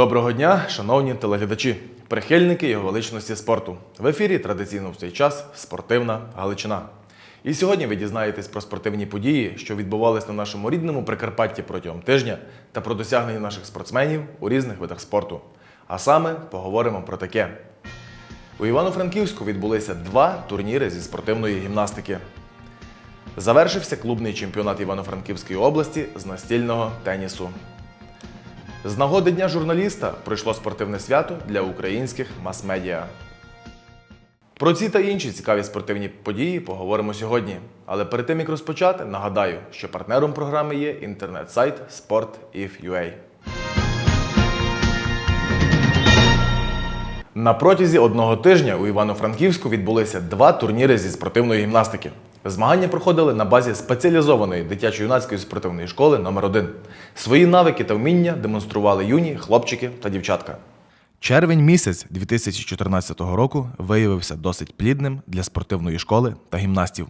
Доброго дня, шановні телеглядачі, прихильники його величності спорту. В ефірі традиційно в цей час спортивна Галичина. І сьогодні ви дізнаєтесь про спортивні події, що відбувались на нашому рідному Прикарпатті протягом тижня, та про досягнення наших спортсменів у різних видах спорту. А саме поговоримо про таке. У Івано-Франківську відбулися два турніри зі спортивної гімнастики. Завершився клубний чемпіонат Івано-Франківської області з настільного тенісу. З нагоди Дня журналіста пройшло спортивне свято для українських мас-медіа. Про ці та інші цікаві спортивні події поговоримо сьогодні. Але перед тим як розпочати, нагадаю, що партнером програми є інтернет-сайт Sport.if.ua. На протязі одного тижня у Івано-Франківську відбулися два турніри зі спортивної гімнастики. Змагання проходили на базі спеціалізованої дитячо-юнацької спортивної школи номер 1 Свої навики та вміння демонстрували юні хлопчики та дівчатка. Червень місяць 2014 року виявився досить плідним для спортивної школи та гімнастів.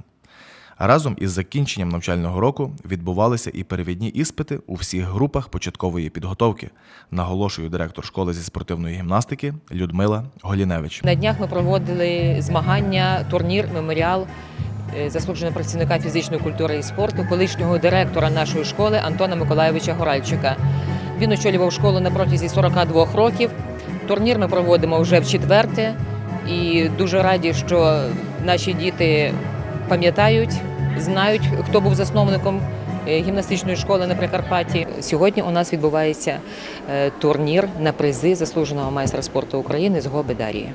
Разом із закінченням навчального року відбувалися і перевідні іспити у всіх групах початкової підготовки, наголошує директор школи зі спортивної гімнастики Людмила Голіневич. На днях ми проводили змагання, турнір, меморіал заслуженого працівника фізичної культури і спорту, колишнього директора нашої школи Антона Миколайовича Горальчика. Він очолював школу на протязі 42 років. Турнір ми проводимо вже в четверте, і дуже раді, що наші діти пам'ятають, знають, хто був засновником е, гімнастичної школи на Прикарпатті. Сьогодні у нас відбувається е, турнір на призи заслуженого майстра спорту України з Гоби Дарії.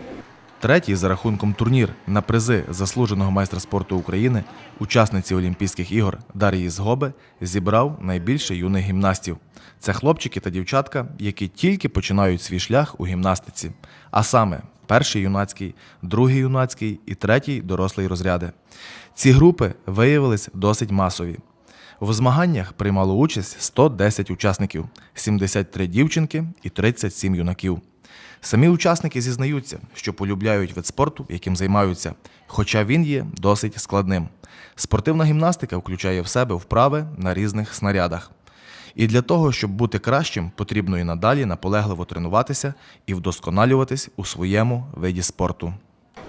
Третій за рахунком турнір на призи заслуженого майстра спорту України, учасниці Олімпійських ігор Дар'ї Згоби, зібрав найбільше юних гімнастів. Це хлопчики та дівчатка, які тільки починають свій шлях у гімнастиці, а саме перший юнацький, другий юнацький і третій дорослий розряди. Ці групи виявились досить масові. В змаганнях приймало участь 110 учасників, 73 дівчинки і 37 юнаків. Самі учасники зізнаються, що полюбляють вид спорту, яким займаються, хоча він є досить складним. Спортивна гімнастика включає в себе вправи на різних снарядах. І для того, щоб бути кращим, потрібно і надалі наполегливо тренуватися і вдосконалюватись у своєму виді спорту.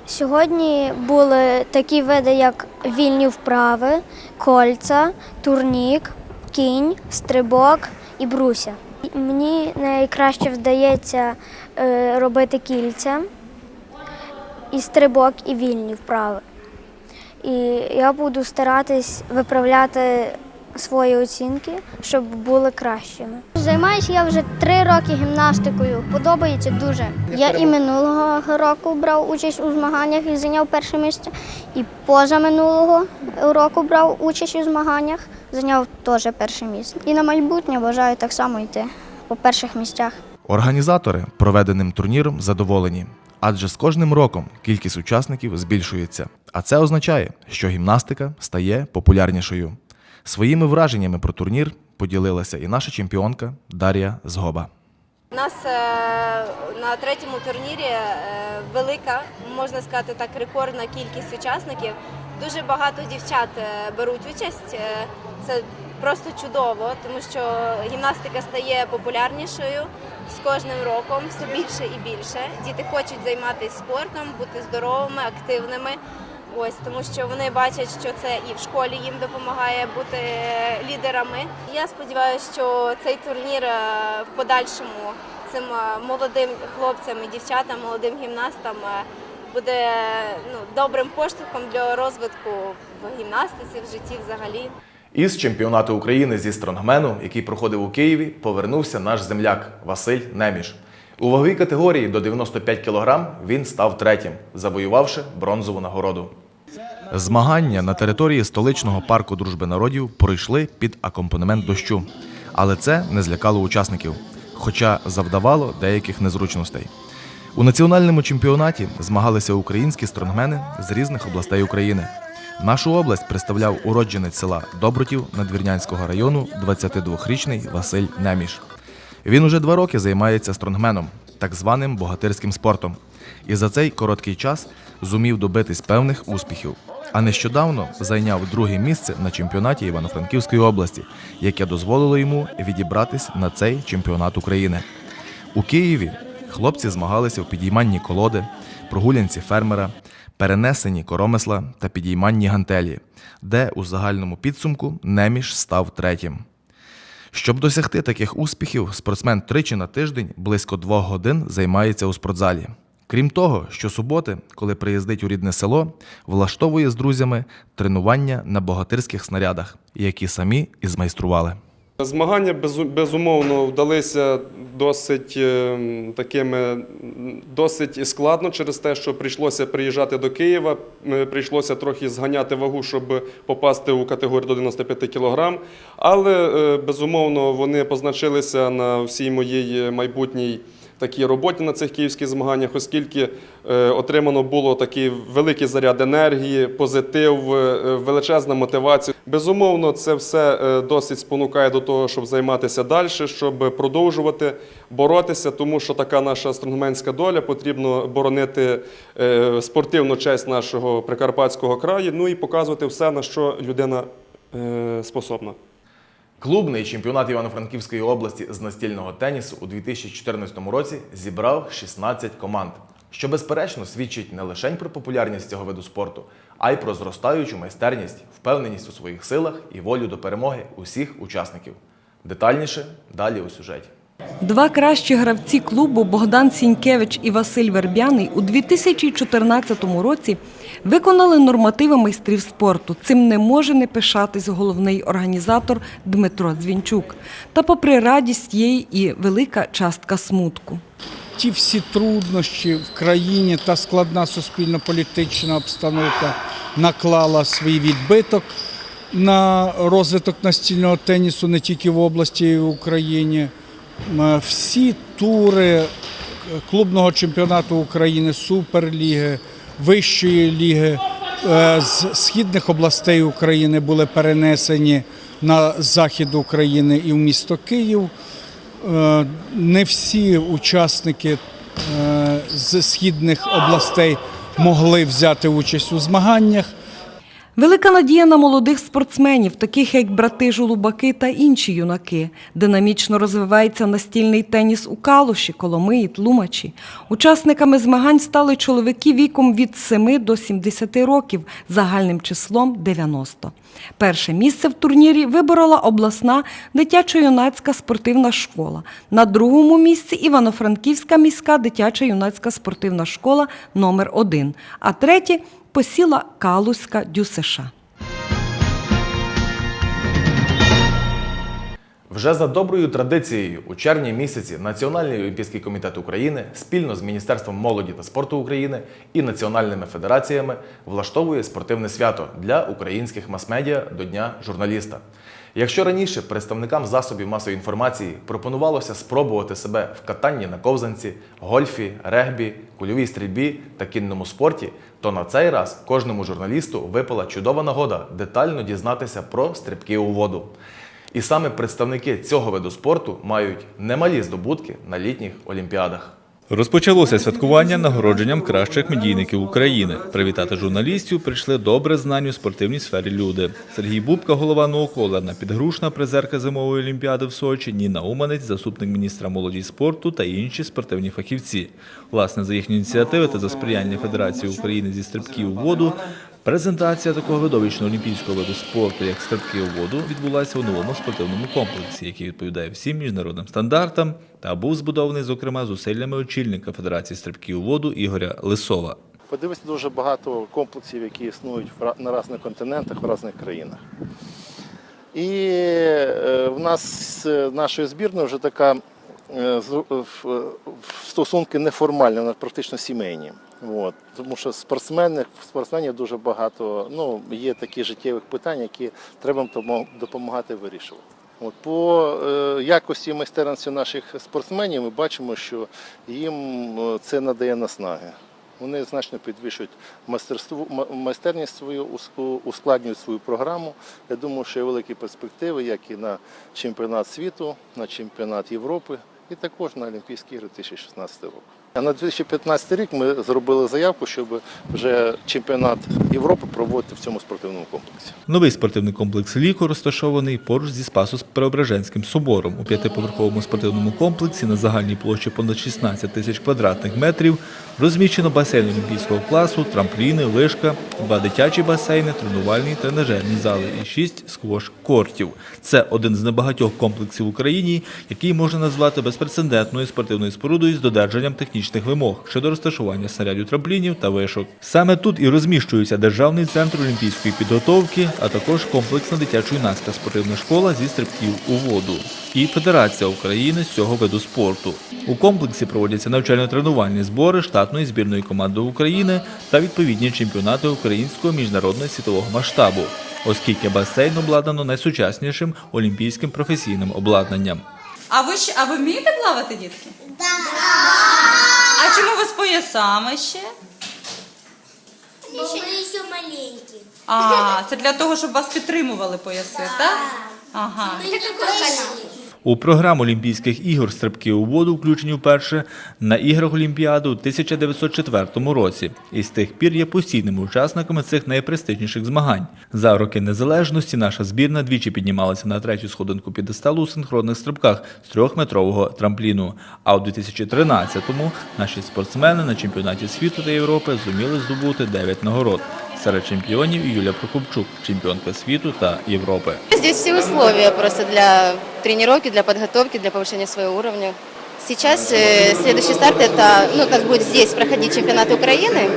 Сьогодні були такі види, як вільні вправи, кольця, турнік, кінь, стрибок і бруся. Мені найкраще вдається робити кільця, і стрибок, і вільні вправи. І я буду старатись виправляти свої оцінки, щоб були кращими. Займаюся я вже три роки гімнастикою. Подобається дуже. Я і минулого року брав участь у змаганнях і зайняв перше місце. І позаминулого року брав участь у змаганнях, зайняв теж перше місце. І на майбутнє бажаю так само йти по перших місцях. Організатори проведеним турніром задоволені, адже з кожним роком кількість учасників збільшується. А це означає, що гімнастика стає популярнішою. Своїми враженнями про турнір поділилася і наша чемпіонка Дар'я Згоба. У нас е, на третьому турнірі е, велика, можна сказати так, рекордна кількість учасників. Дуже багато дівчат е, беруть участь. Це просто чудово, тому що гімнастика стає популярнішою з кожним роком, все більше і більше. Діти хочуть займатися спортом, бути здоровими, активними. Ось тому, що вони бачать, що це і в школі їм допомагає бути лідерами. Я сподіваюся, що цей турнір е, в подальшому цим е, молодим хлопцям і дівчатам, молодим гімнастам е, буде ну, добрим поштовхом для розвитку в гімнастиці, в житті взагалі. Із чемпіонату України зі стронгмену, який проходив у Києві, повернувся наш земляк Василь Неміш. У ваговій категорії до 95 кг він став третім, завоювавши бронзову нагороду. Змагання на території столичного парку дружби народів пройшли під акомпанемент дощу, але це не злякало учасників, хоча завдавало деяких незручностей. У національному чемпіонаті змагалися українські стронгмени з різних областей України. Нашу область представляв уродженець села Добротів Надвірнянського району 22-річний Василь Неміш. Він уже два роки займається стронгменом, так званим богатирським спортом, і за цей короткий час зумів добитись певних успіхів. А нещодавно зайняв друге місце на чемпіонаті Івано-Франківської області, яке дозволило йому відібратись на цей чемпіонат України. У Києві хлопці змагалися у підійманні колоди, прогулянці фермера, перенесенні коромисла та підійманні гантелі, де у загальному підсумку Неміш став третім. Щоб досягти таких успіхів, спортсмен тричі на тиждень близько двох годин займається у спортзалі. Крім того, щосуботи, коли приїздить у рідне село, влаштовує з друзями тренування на богатирських снарядах, які самі і змайстрували. Змагання безу- безумовно вдалися досить е, такими досить складно через те, що прийшлося приїжджати до Києва. Прийшлося трохи зганяти вагу, щоб попасти у категорію до 95 кг. Але е, безумовно вони позначилися на всій моїй майбутній такій роботі на цих київських змаганнях, оскільки е, отримано було такий великий заряд енергії, позитив, е, величезна мотивація. Безумовно, це все е, досить спонукає до того, щоб займатися далі, щоб продовжувати боротися, тому що така наша стронгменська доля потрібно боронити е, спортивну честь нашого прикарпатського краю, ну і показувати все, на що людина е, способна. Клубний чемпіонат Івано-Франківської області з настільного тенісу у 2014 році зібрав 16 команд, що безперечно свідчить не лише про популярність цього виду спорту, а й про зростаючу майстерність, впевненість у своїх силах і волю до перемоги усіх учасників. Детальніше далі у сюжеті. Два кращі гравці клубу Богдан Сінькевич і Василь Вербяний у 2014 році виконали нормативи майстрів спорту. Цим не може не пишатись головний організатор Дмитро Дзвінчук. Та попри радість є і велика частка смутку. ті всі труднощі в країні та складна суспільно-політична обстановка наклала свій відбиток на розвиток настільного тенісу не тільки в області, й в Україні. М, Всі тури клубного чемпіонату України, Суперліги, Вищої ліги е, з східних областей України були перенесені на захід України і в місто Київ. Е, Не всі учасники е, з східних областей могли взяти участь у змаганнях. Велика надія на молодих спортсменів, таких як брати Жулубаки та інші юнаки. Динамічно розвивається настільний теніс у Калуші, Коломиї, Тлумачі. Учасниками змагань стали чоловіки віком від 7 до 70 років, загальним числом 90. Перше місце в турнірі виборола обласна дитячо-юнацька спортивна школа. На другому місці Івано-Франківська міська дитячо-юнацька спортивна школа номер 1 а третє посіла Калузька ДЮСШ. Вже за доброю традицією у червні місяці Національний олімпійський комітет України спільно з Міністерством молоді та спорту України і національними федераціями влаштовує спортивне свято для українських мас-медіа до Дня журналіста. Якщо раніше представникам засобів масової інформації пропонувалося спробувати себе в катанні на ковзанці, гольфі, регбі, кульовій стрільбі та кінному спорті, то на цей раз кожному журналісту випала чудова нагода детально дізнатися про стрибки у воду. І саме представники цього виду спорту мають немалі здобутки на літніх олімпіадах. Розпочалося святкування нагородженням кращих медійників України. Привітати журналістів прийшли добре знані у спортивній сфері люди. Сергій Бубка, голова Ноукола, підгрушна призерка зимової олімпіади в Сочі, Ніна Уманець, заступник міністра молоді спорту та інші спортивні фахівці. Власне, за їхні ініціативи та за сприяння Федерації України зі стрибків у воду. Презентація такого видовищного олімпійського виду спорту, як стрибки у воду, відбулася у новому спортивному комплексі, який відповідає всім міжнародним стандартам та був збудований, зокрема, зусиллями очільника Федерації стрибків у воду Ігоря Лисова. Подивитися дуже багато комплексів, які існують на різних континентах, в різних країнах. І е, в нас з нашою збірною вже така е, стосунки неформальні, вона практично сімейні. От. Тому що спортсмени, спортсменів дуже багато, ну, є такі життєвих питань, які треба допомагати вирішувати. От, по е, якості майстерності наших спортсменів ми бачимо, що їм е, це надає наснаги. Вони значно підвищують майстерство, майстерність свою, ускладнюють свою програму. Я думаю, що є великі перспективи, як і на чемпіонат світу, на чемпіонат Європи, і також на Олімпійські ігри 2016 року. На 2015 рік ми зробили заявку, щоб вже чемпіонат Європи проводити в цьому спортивному комплексі. Новий спортивний комплекс Ліко розташований поруч зі Спасо-Преображенським собором. У п'ятиповерховому спортивному комплексі на загальній площі понад 16 тисяч квадратних метрів розміщено басейн олімпійського класу, трампліни, лижка, два дитячі басейни, тренувальні, тренажерні зали і шість сквош-кортів. Це один з небагатьох комплексів в Україні, який можна назвати безпрецедентною спортивною спорудою з додержанням технічних вимог щодо розташування снарядів трамплінів та вишок. Саме тут і розміщується Державний центр олімпійської підготовки, а також комплексна дитячо-юнацька спортивна школа зі стрибків у воду і Федерація України з цього виду спорту. У комплексі проводяться навчально-тренувальні збори штатної збірної команди України та відповідні чемпіонати українського міжнародного світового масштабу, оскільки басейн обладнано найсучаснішим олімпійським професійним обладнанням. А ви а ви вмієте плавати, дітки? Так. А чому ви з поясами ще? Бо ми ще маленькі. А, це для того, щоб вас підтримували пояси, так? Ага. У програму Олімпійських ігор стрибки у воду включені вперше на іграх Олімпіади у 1904 році і з тих пір є постійними учасниками цих найпрестижніших змагань. За роки незалежності наша збірна двічі піднімалася на третю сходинку підесталу у синхронних стрибках з трьохметрового трампліну. А у 2013-му наші спортсмени на чемпіонаті світу та Європи зуміли здобути 9 нагород. Серед чемпіонів Юля Прокопчук, чемпіонка світу та Європи. Здесь все условия просто для тренировки, для подготовки, для повышения своего уровня. Сейчас э, следующий старт это, ну, как будет здесь проходить чемпионат Украины,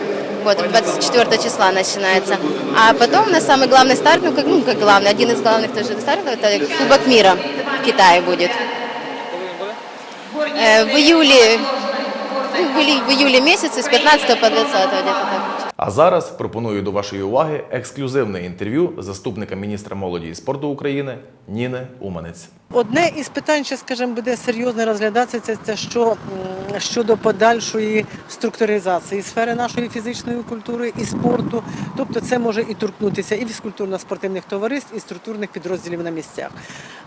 вот 24 числа начинается, а потом у нас самый главный старт, ну как, ну, как главный, один из главных тоже стартов, это Кубок мира в Китае будет. Э, в июле, ну, в июле- в июле месяце с 15 по 20 где-то так. А зараз пропоную до вашої уваги ексклюзивне інтерв'ю заступника міністра молоді і спорту України Ніни Уманець. Одне із питань, що, скажімо, буде серйозно розглядатися, це, це що щодо подальшої структуризації сфери нашої фізичної культури і спорту. Тобто це може і торкнутися і фізкультурно-спортивних товариств, і структурних підрозділів на місцях.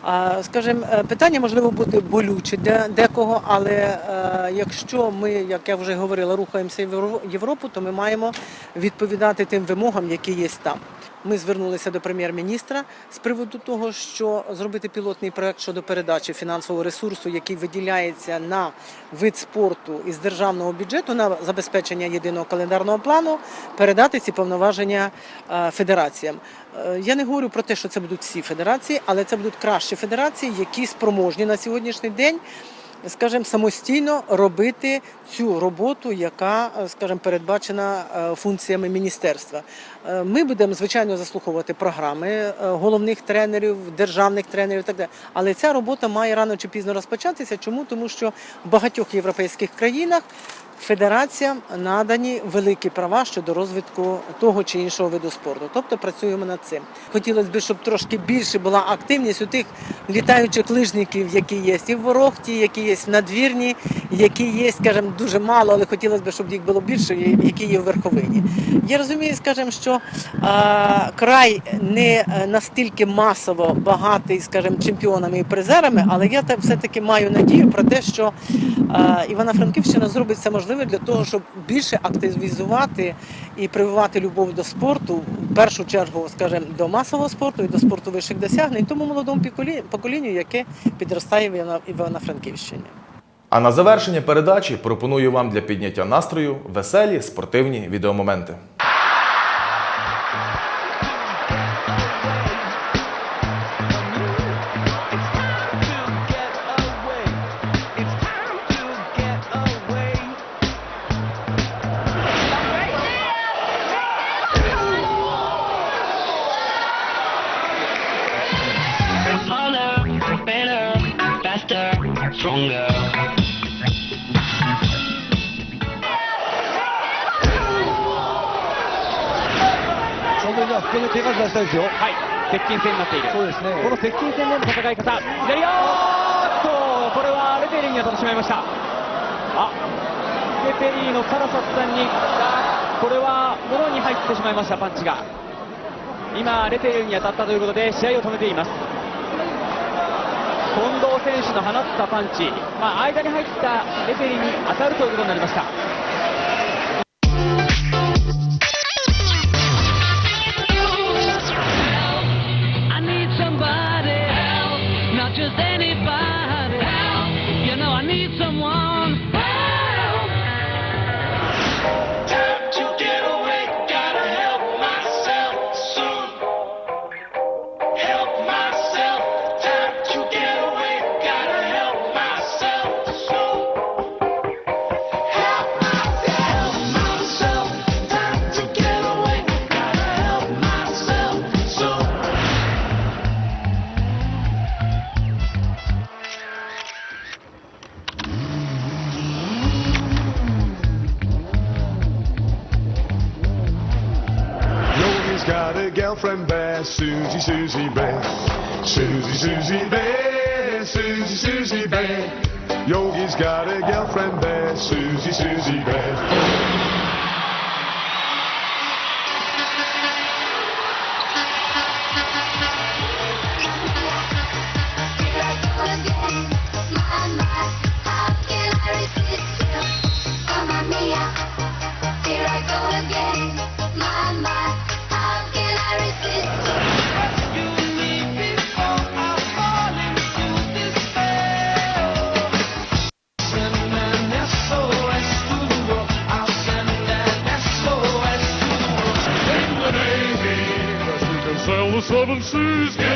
А, скажімо, е, питання можливо буде болюче для декого, але е, якщо ми, як я вже говорила, рухаємося в Європу, то ми маємо відповідати тим вимогам, які є там. Ми звернулися до прем'єр-міністра з приводу того, що зробити пілотний проект щодо передачі фінансового ресурсу, який виділяється на вид спорту із державного бюджету на забезпечення єдиного календарного плану, передати ці повноваження е, федераціям. Е, Я не говорю про те, що це будуть всі федерації, але це будуть кращі федерації, які спроможні на сьогоднішній день скажімо, самостійно робити цю роботу, яка, е, скажімо, передбачена е, функціями міністерства. Е, Ми будемо звичайно заслуховувати програми головних тренерів, державних тренерів, і так далі. Але ця робота має рано чи пізно розпочатися. Чому? Тому що в багатьох європейських країнах федераціям надані великі права щодо розвитку того чи іншого виду спорту. Тобто працюємо над цим. Хотілося б, щоб трошки більше була активність у тих літаючих лижників, які є і в Ворохті, які є в надвірні, які є, скажімо, дуже мало, але хотілося б, щоб їх було більше, які є в верховині. Я розумію, скажімо, що а, край не е, настільки масово багатий, скажімо, чемпіонами і призерами, але я все-таки маю надію про те, що а, Івано-Франківщина зробить все можливе для того, щоб більше активізувати і прививати любов до спорту, в першу чергу, скажімо, до масового спорту і до спорту вищих досягнень, тому молодому поколінню, яке підростає в Івано- Івано-Франківщині. А на завершення передачі пропоную вам для підняття настрою веселі спортивні відеомоменти. 本当にじゃあここで手数出したいですよ。はい。接近戦になっている。そうですね。この接近戦での戦い方。左よーっとこれはレフェリーに当たってしまいました。あ。レフェリーのカラサツさんにあこれはもろに入ってしまいましたパンチが。今レフェリーに当たったということで試合を止めています。近藤選手の放ったパンチ、まあ、間に入ったレフェリーに当たるということになりました。Girlfriend bad, Susie, Susie bad. Susie, Susie bad, Susie, Susie bad. Yogi's got a girlfriend bad, Susie, Susie bad. Mrs.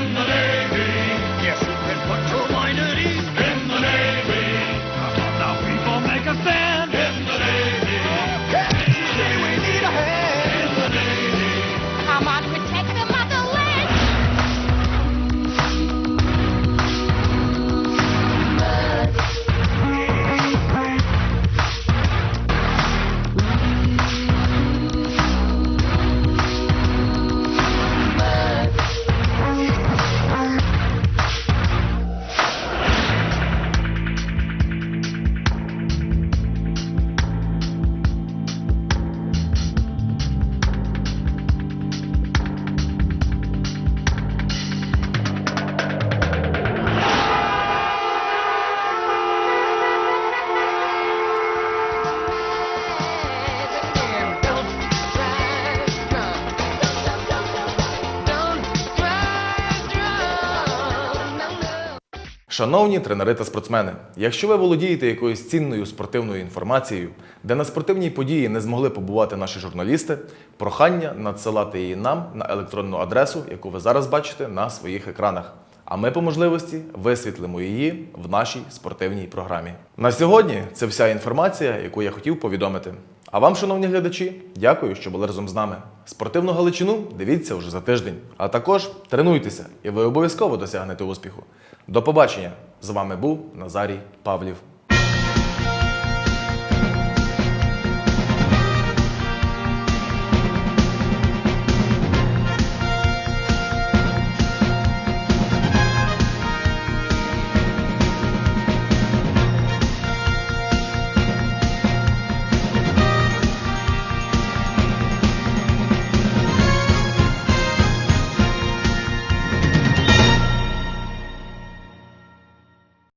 Шановні тренери та спортсмени, якщо ви володієте якоюсь цінною спортивною інформацією, де на спортивній події не змогли побувати наші журналісти, прохання надсилати її нам на електронну адресу, яку ви зараз бачите на своїх екранах. А ми по можливості висвітлимо її в нашій спортивній програмі. На сьогодні це вся інформація, яку я хотів повідомити. А вам, шановні глядачі, дякую, що були разом з нами. Спортивну Галичину дивіться уже за тиждень. А також тренуйтеся, і ви обов'язково досягнете успіху. До побачення! З вами був Назарій Павлів.